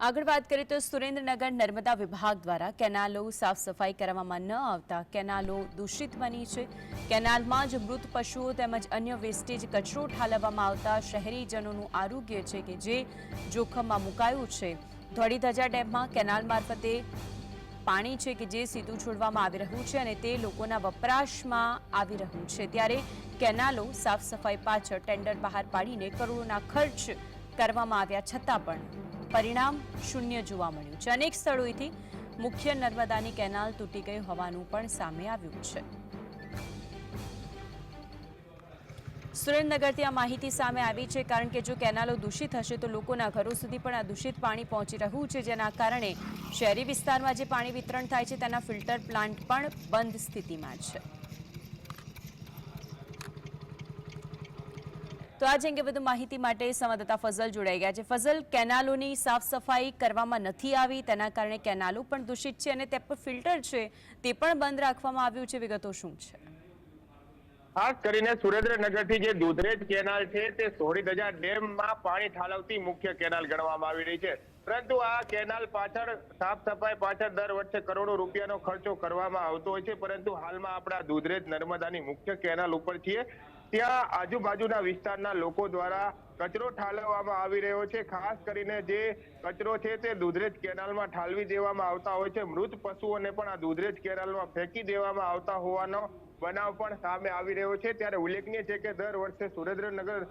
આગળ વાત કરીએ તો સુરેન્દ્રનગર નર્મદા વિભાગ દ્વારા કેનાલો સાફ સફાઈ કરવામાં ન આવતા કેનાલો દૂષિત બની છે. કેનાલમાં જ મૃત પશુઓ તેમજ અન્ય વેસ્ટેજ કચરો ઠાલવવામાં આવતા શહેરીજનોનું આરોગ્ય છે કે જે જોખમમાં મુકાયું છે. ધોળીધજા ડેમમાં કેનાલ મારફતે પાણી છે કે જે સીધું છોડવામાં આવી રહ્યું છે અને તે લોકોના વપરાશમાં આવી રહ્યું છે. ત્યારે કેનાલો સાફ સફાઈ પાછળ ટેન્ડર બહાર પાડીને કરોડોના ખર્ચ કરવામાં આવ્યા છતાં પણ પરિણામ શૂન્ય જોવા મળ્યું છે. અનેક સ્થળોએથી મુખ્ય નર્મદાની કેનાલ તૂટી ગઈ હોવાનું પણ સામે આવ્યું છે. સુરેન્દ્રનગરથી આ માહિતી સામે આવી છે, કારણ કે જો કેનાલો દૂષિત હશે તો લોકોના ઘરો સુધી પણ આ દૂષિત પાણી પહોંચી રહ્યું છે. જેના કારણે શહેરી વિસ્તારમાં જે પાણી વિતરણ થાય છે, તેના ફિલ્ટર પ્લાન્ટ પણ બંધ સ્થિતિમાં છે. તો આજ અંગે વધુ માહિતી માટે સંવાદદાતા ફઝલ જોડાઈ ગયા છે. ફઝલ, કેનાલોની સાફ સફાઈ કરવામાં નથી આવી, તેના કારણે કેનાલો પણ દૂષિત છે અને તે પર ફિલ્ટર છે, તે પણ બંધ રાખવામાં આવ્યું છે. વિગતો શું છે? ખાસ કરીને સુરેન્દ્રનગરથી જે દૂધરેજ કેનાલ છે, તે સોળીધજા ડેમમાં પાણી ઠાલવતી મુખ્ય કેનાલ ગણવામાં આવી રહી છે. પરંતુ આ કેનાલ પાછળ સાફ સફાઈ પાછળ દર વર્ષે કરોડો રૂપિયાનો ખર્ચો કરવામાં આવતો હોય છે. પરંતુ હાલમાં આપણા દૂધરેજ નર્મદાની મુખ્ય કેનાલ ઉપર છીએ ત્યાં આજુબાજુના વિસ્તારના લોકો દ્વારા કચરો ઠાલવવામાં આવી રહ્યો છે. ખાસ કરીને જે કચરો છે તે દુધરેજ કેનાલમાં ઠાલવી દેવામાં આવતા હોય છે. મૃત પશુઓને પણ આ દુધરેજ કેનાલમાં ફેંકી દેવામાં આવતા હોવાનો બનાવ પણ સામે આવી રહ્યો છે. ત્યારે ઉલ્લેખનીય છે કે દર વર્ષે સુરેન્દ્રનગર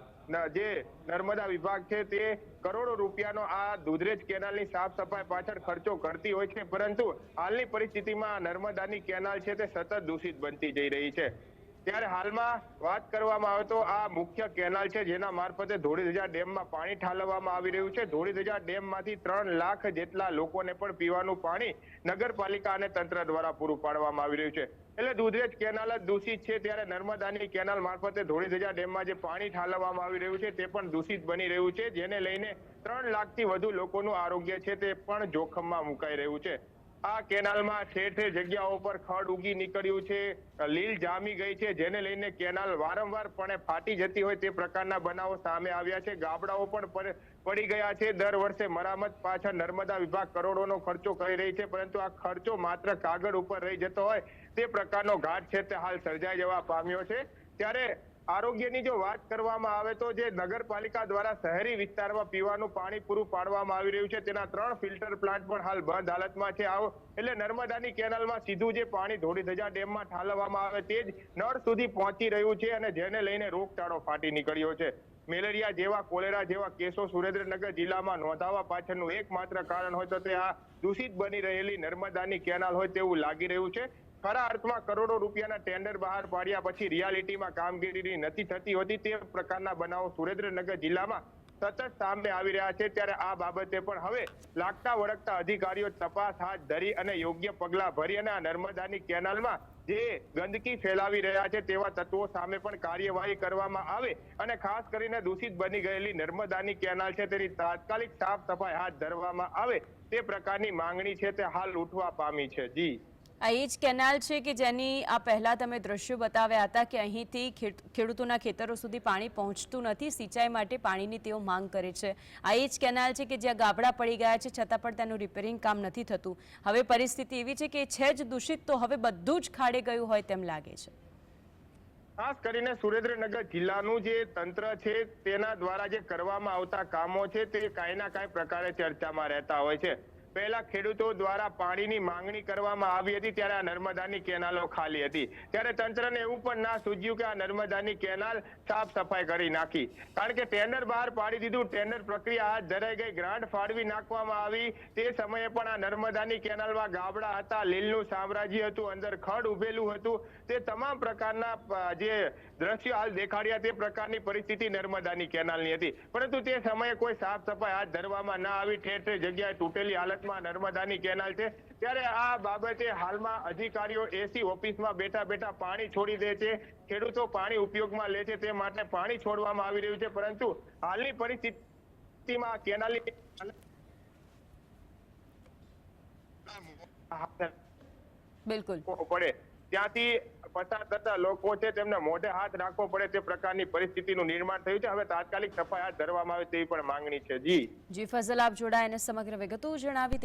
જે નર્મદા વિભાગ છે તે કરોડો રૂપિયાનો આ દુધરેજ કેનાલની સાફ સફાઈ પાછળ ખર્ચો કરતી હોય છે. પરંતુ હાલની પરિસ્થિતિમાં નર્મદાની કેનાલ છે તે સતત દૂષિત બનતી જઈ રહી છે. ત્યારે હાલમાં વાત કરવામાં આવે તો આ મુખ્ય કેનાલ છે, જેના મારફતે ધોળીધજા ડેમમાં પાણી ઠાલવવામાં આવી રહ્યું છે. ધોળીધજા ડેમમાંથી ત્રણ લાખ જેટલા લોકોને પણ પીવાનું પાણી નગરપાલિકા અને તંત્ર દ્વારા પૂરું પાડવામાં આવી રહ્યું છે. એટલે દૂધરેજ કેનાલ જ દૂષિત છે, ત્યારે નર્મદાની કેનાલ મારફતે ધોળીધજા ડેમમાં જે પાણી ઠાલવવામાં આવી રહ્યું છે, તે પણ દૂષિત બની રહ્યું છે, જેને લઈને ત્રણ લાખથી વધુ લોકોનું આરોગ્ય છે, તે પણ જોખમમાં મુકાઈ રહ્યું છે. આ કેનાલમાં ઠેર જગ્યાઓ પર ખડ ઉગી નીકળ્યું છે. લીલ જામી ગઈ છે, જેને લઈને કેનાલ વારંવાર પણે ફાટી જતી હોય તે પ્રકારના બનાવો સામે આવ્યા છે. ગાબડાઓ પણ પડી ગયા છે. દર વર્ષે મરામત પાછળ નર્મદા વિભાગ કરોડોનો ખર્ચો કરી રહી છે, પરંતુ આ ખર્ચો માત્ર કાગળ ઉપર રહી જતો હોય તે પ્રકારનો ઘાટ છે તે હાલ સર્જાઈ જવા પામ્યો છે. ત્યારે આરોગ્યની જો વાત કરવામાં આવે તો જે નગરપાલિકા દ્વારા શહેરી વિસ્તારમાં પીવાનું પાણી પૂરું પાડવામાં આવી રહ્યું છે, તેના ત્રણ ફિલ્ટર પ્લાન્ટ પણ હાલ બંધ હાલતમાં છે. આવો, એટલે નર્મદાની કેનાલમાં સીધું જે પાણી ધોળીધજા ડેમમાં ઠાલવવામાં આવે તે જ નળ સુધી પહોંચી રહ્યું છે અને જેને લઈને રોગચાળો ફાટી નીકળ્યો છે. મેલેરિયા જેવા કોલેરા જેવા કેસો સુરેન્દ્રનગર જિલ્લામાં નોંધાવા પાછળનું એકમાત્ર કારણ હોય તો તે આ દૂષિત બની રહેલી નર્મદાની કેનાલ હોય તેવું લાગી રહ્યું છે. ખરા અર્થમાં કરોડો રૂપિયાના ટેન્ડર બહાર પાડ્યા પછી રિયાલિટીમાં કામગીરી નથી થતી હોતી તે પ્રકારના બનાવો સુરેન્દ્રનગર જિલ્લામાં સતત સામે આવી રહ્યા છે. ત્યારે આ બાબતે પણ હવે લાગતા વળગતા અધિકારીઓ તપાસ હાથ ધરી અને યોગ્ય પગલા ભરી અને આ નર્મદાની કેનાલમાં જે ગંદકી ફેલાવી રહ્યા છે તેવા તત્વો સામે પણ કાર્યવાહી કરવામાં આવે અને ખાસ કરીને દૂષિત બની ગયેલી નર્મદાની કેનાલ છે તેની તાત્કાલિક સાફ સફાઈ હાથ ધરવામાં આવે તે પ્રકારની માંગણી છે તે હાલ ઉઠવા પામી છે. જી. આ જ કેનાલ છે કે જેની આ પહેલા તમે દ્રશ્યો બતાવ્યા હતા કે અહીંથી ખેડૂતોના ખેતરો સુધી પાણી પહોંચતું નથી. સિંચાઈ માટે પાણીની તેઓ માંગ કરે છે. આ એ જ કેનાલ છે કે જ્યાં ગાબડા પડી ગયા છે, છતાં પણ તેનું રિપેરિંગ કામ નથી થતું. હવે પરિસ્થિતિ એવી છે કે છે જ દૂષિત, તો હવે બધું જ ખાડે ગયું હોય તેમ લાગે છે. ખાસ કરીને સુરેન્દ્રનગર જિલ્લાનું જે તંત્ર છે, તેના દ્વારા જે કરવામાં આવતા કામો છે, તે કાંઈ ના કાંઈ પ્રકારે ચર્ચામાં રહેતા હોય છે. પહેલા ખેડૂતો દ્વારા પાણીની માંગણી કરવામાં આવી હતી, ત્યારે આ નર્મદાની કેનાલો ખાલી હતી. ત્યારે તંત્રને એવું પણ ના સૂજ્યું કે આ નર્મદાની કેનાલ સાફ સફાઈ કરી નાખી. કારણ કે ટેન્ડર બહાર પાડી દીધું, ટેન્ડર પ્રક્રિયા હાથ ધરાઈ ગઈ, ગ્રાન્ટ ફાળવી નાખવામાં આવી. તે સમયે પણ આ નર્મદાની કેનાલમાં ગાબડા હતા, લીલનું સામ્રાજ્ય હતું, અંદર ખડ ઉભેલું હતું. તે તમામ પ્રકારના જે દ્રશ્યો હાલ દેખાડ્યા, તે પ્રકારની પરિસ્થિતિ નર્મદાની કેનાલની હતી. પરંતુ તે સમયે કોઈ સાફ સફાઈ હાથ ધરવામાં ના આવી ઠેર ઠેર જગ્યાએ તૂટેલી હાલતમાં નર્મદાની કેનાલ છે. ત્યારે આ બાબતે હાલમાં અધિકારીઓ એસી ઓફિસમાં બેઠા બેઠા પાણી છોડી દે છે. ખેડૂતો પાણી ઉપયોગમાં લે છે તે માટે પાણી છોડવામાં આવી રહ્યું છે. પરંતુ હાલની પરિસ્થિતિમાં કેનાલની બિલકુલ. પડે. ત્યાંથી પસાર થતા લોકો છે, તેમને મોઢે હાથ રાખવો પડે તે પ્રકારની પરિસ્થિતિનું નિર્માણ થયું છે. હવે તાત્કાલિક સફાઈ હાથ ધરવામાં આવે તેવી પણ માંગણી છે. જી. જી, ફઝલ, આપ જોડાયા સમગ્ર વિગતો જણાવી